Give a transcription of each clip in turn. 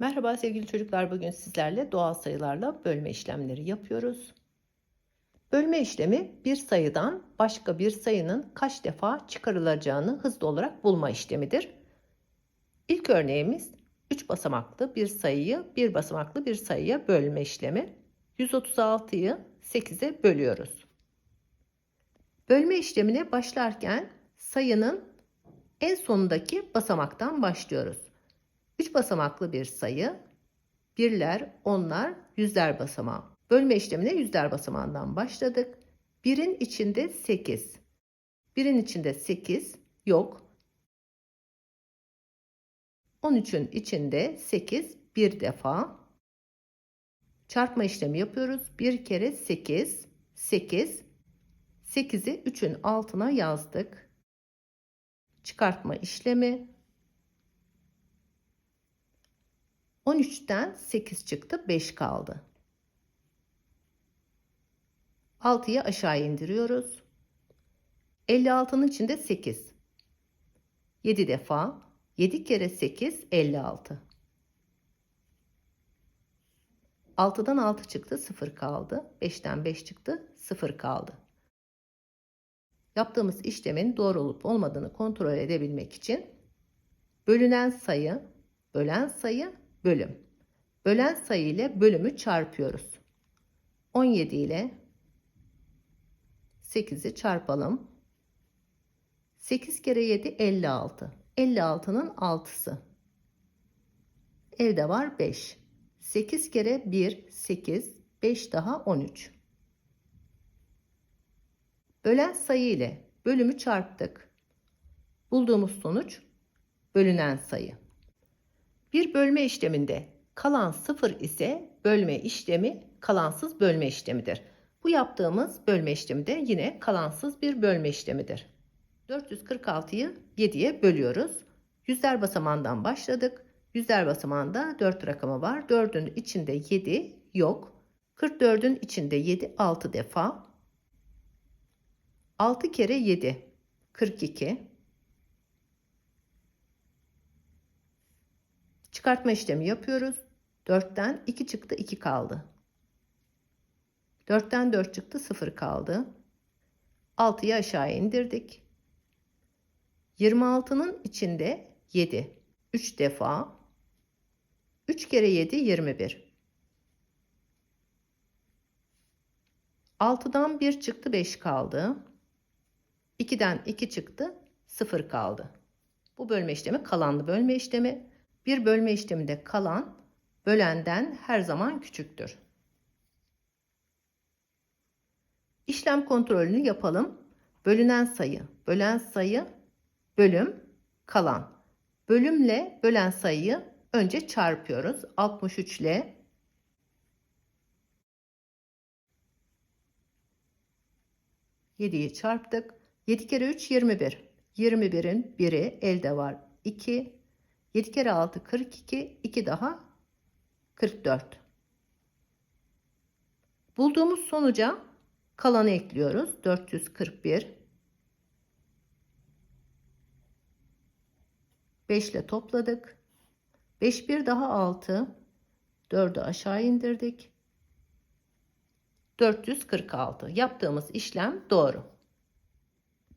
Merhaba sevgili çocuklar. Bugün sizlerle doğal sayılarla bölme işlemleri yapıyoruz. Bölme işlemi bir sayıdan başka bir sayının kaç defa çıkarılacağını hızlı olarak bulma işlemidir. İlk örneğimiz 3 basamaklı bir sayıyı bir basamaklı bir sayıya bölme işlemi. 136'yı 8'e bölüyoruz. Bölme işlemine başlarken sayının en sonundaki basamaktan başlıyoruz. 3 basamaklı bir sayı, birler, onlar, yüzler basamağı. Bölme işlemine yüzler basamağından başladık. Birin içinde 8. Birin içinde 8 yok. 13'ün içinde 8 bir defa. Çarpma işlemi yapıyoruz. 1 kere 8, 8. 8'i 3'ün altına yazdık. Çıkartma işlemi 13'ten 8 çıktı 5 kaldı. 6'yı aşağı indiriyoruz. 56'nın içinde 8. 7 defa 7 kere 8 56. 6'dan 6 çıktı 0 kaldı. 5'ten 5 çıktı 0 kaldı. Yaptığımız işlemin doğru olup olmadığını kontrol edebilmek için bölünen sayı, bölen sayı bölüm. Bölen sayı ile bölümü çarpıyoruz. 17 ile 8'i çarpalım. 8 kere 7 56. 56'nın 6'sı. Elde var 5. 8 kere 1 8. 5 daha 13. Bölen sayı ile bölümü çarptık. Bulduğumuz sonuç bölünen sayı. Bir bölme işleminde kalan sıfır ise bölme işlemi kalansız bölme işlemidir. Bu yaptığımız bölme işlemi de yine kalansız bir bölme işlemidir. 446'yı 7'ye bölüyoruz. Yüzler basamağından başladık. Yüzler basamağında 4 rakamı var. 4'ün içinde 7 yok. 44'ün içinde 7 6 defa. 6 kere 7 42. Çıkartma işlemi yapıyoruz. 4'ten 2 çıktı 2 kaldı. 4'ten 4 çıktı 0 kaldı. 6'yı aşağı indirdik. 26'nın içinde 7. 3 defa. 3 kere 7 21. 6'dan 1 çıktı 5 kaldı. 2'den 2 çıktı 0 kaldı. Bu bölme işlemi kalanlı bölme işlemi. Bir bölme işleminde kalan bölenden her zaman küçüktür. İşlem kontrolünü yapalım. Bölünen sayı, bölen sayı, bölüm, kalan. Bölümle bölen sayıyı önce çarpıyoruz. 63 ile Yediyi çarptık. 7 kere 3 21. 21'in biri elde var. 2 7 kere 6 42, 2 daha 44. Bulduğumuz sonuca kalanı ekliyoruz. 441. 5 ile topladık. 5 bir daha 6. 4'ü aşağı indirdik. 446. Yaptığımız işlem doğru.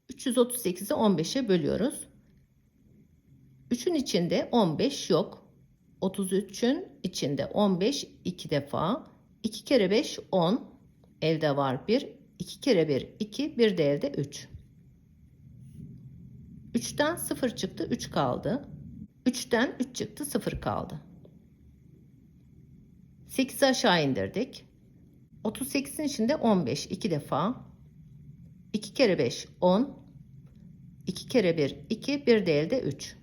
338'i 15'e bölüyoruz. 3'ün içinde 15 yok. 33'ün içinde 15 2 defa. 2 kere 5 10. Elde var 1. 2 kere 1 2. Bir de elde 3. 3'ten 0 çıktı 3 kaldı. 3'ten 3 çıktı 0 kaldı. 8'i aşağı indirdik. 38'in içinde 15 2 defa. 2 kere 5 10. 2 kere 1 2. Bir de elde 3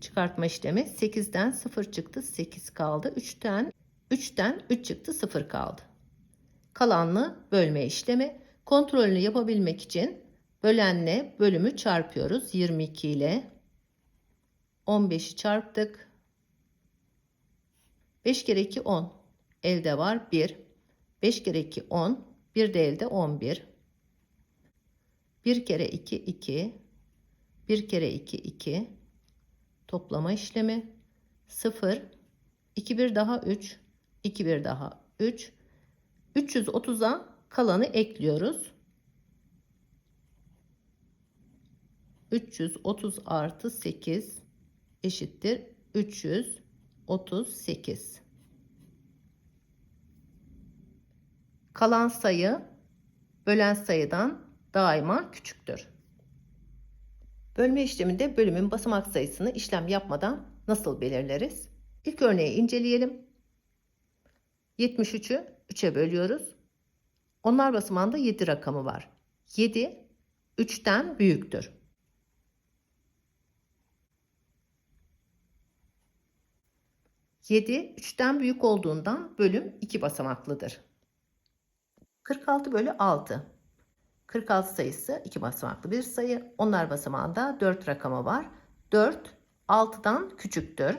çıkartma işlemi 8'den 0 çıktı 8 kaldı. 3'ten 3'ten 3 çıktı 0 kaldı. Kalanlı bölme işlemi. Kontrolünü yapabilmek için bölenle bölümü çarpıyoruz. 22 ile 15'i çarptık. 5 kere 2 10 elde var 1 5 kere 2 10 bir de elde 11 1 kere 2 2 1 kere 2 2 toplama işlemi 0 2 bir daha 3, 2 bir daha 3. 330'a kalanı ekliyoruz. 330 artı 8 eşittir 338. Kalan sayı bölen sayıdan daima küçüktür. Bölme işleminde bölümün basamak sayısını işlem yapmadan nasıl belirleriz? İlk örneği inceleyelim. 73'ü 3'e bölüyoruz. Onlar basamağında 7 rakamı var. 7 3'ten büyüktür. Yedi 3'ten büyük olduğundan bölüm 2 basamaklıdır. 46 bölü 6. 46 sayısı 2 basamaklı bir sayı. Onlar basamağında 4 rakamı var. 4 6'dan küçüktür.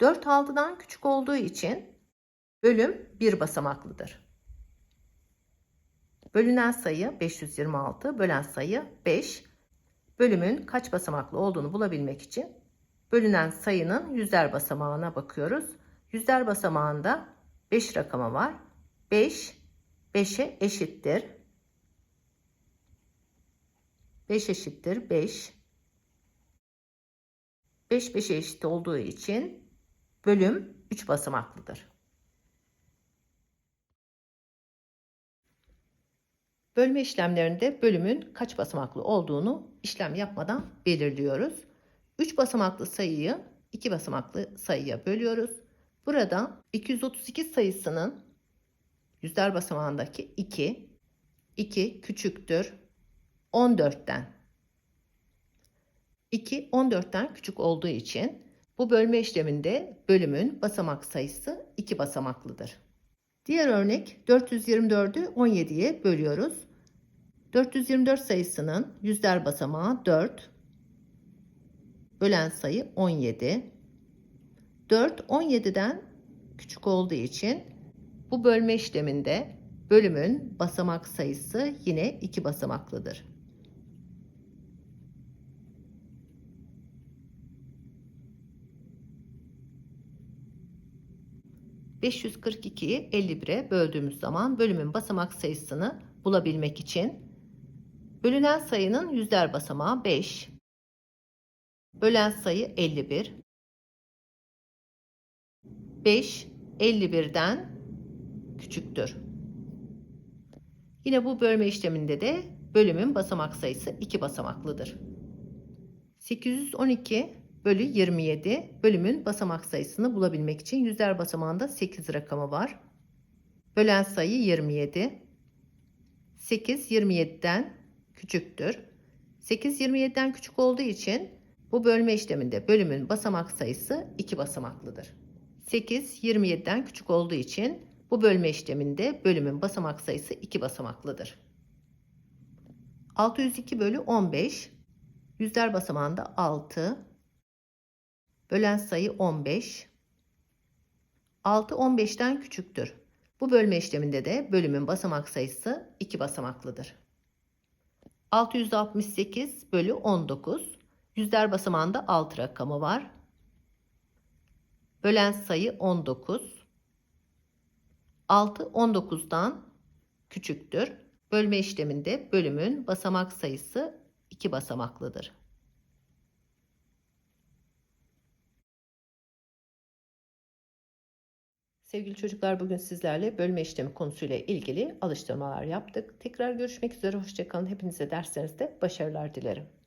Dört altıdan küçük olduğu için bölüm bir basamaklıdır. Bölünen sayı 526, bölen sayı 5. Bölümün kaç basamaklı olduğunu bulabilmek için bölünen sayının yüzler basamağına bakıyoruz. Yüzler basamağında 5 rakamı var. 5 5'e eşittir. 5 eşittir 5. 5 5'e eşit olduğu için bölüm 3 basamaklıdır. Bölme işlemlerinde bölümün kaç basamaklı olduğunu işlem yapmadan belirliyoruz. 3 basamaklı sayıyı 2 basamaklı sayıya bölüyoruz. Burada 232 sayısının yüzler basamağındaki 2, 2 küçüktür 14'ten. 2 14'ten küçük olduğu için bu bölme işleminde bölümün basamak sayısı 2 basamaklıdır. Diğer örnek 424'ü 17'ye bölüyoruz. 424 sayısının yüzler basamağı 4. Bölen sayı 17. 4 17'den küçük olduğu için bu bölme işleminde bölümün basamak sayısı yine 2 basamaklıdır. 542'yi 51'e böldüğümüz zaman bölümün basamak sayısını bulabilmek için bölünen sayının yüzler basamağı 5, bölen sayı 51, 5 51'den küçüktür. Yine bu bölme işleminde de bölümün basamak sayısı 2 basamaklıdır. 812 bölü 27 bölümün basamak sayısını bulabilmek için yüzler basamağında 8 rakamı var. Bölen sayı 27. 8 27'den küçüktür. 8 27'den küçük olduğu için bu bölme işleminde bölümün basamak sayısı 2 basamaklıdır. 8 27'den küçük olduğu için bu bölme işleminde bölümün basamak sayısı 2 basamaklıdır. 602 bölü 15 yüzler basamağında 6 Bölen sayı 15. 6 15'ten küçüktür. Bu bölme işleminde de bölümün basamak sayısı 2 basamaklıdır. 668 bölü 19. Yüzler basamağında 6 rakamı var. Bölen sayı 19. 6 19'dan küçüktür. Bölme işleminde bölümün basamak sayısı 2 basamaklıdır. Sevgili çocuklar bugün sizlerle bölme işlemi konusuyla ilgili alıştırmalar yaptık. Tekrar görüşmek üzere. Hoşçakalın. Hepinize derslerinizde başarılar dilerim.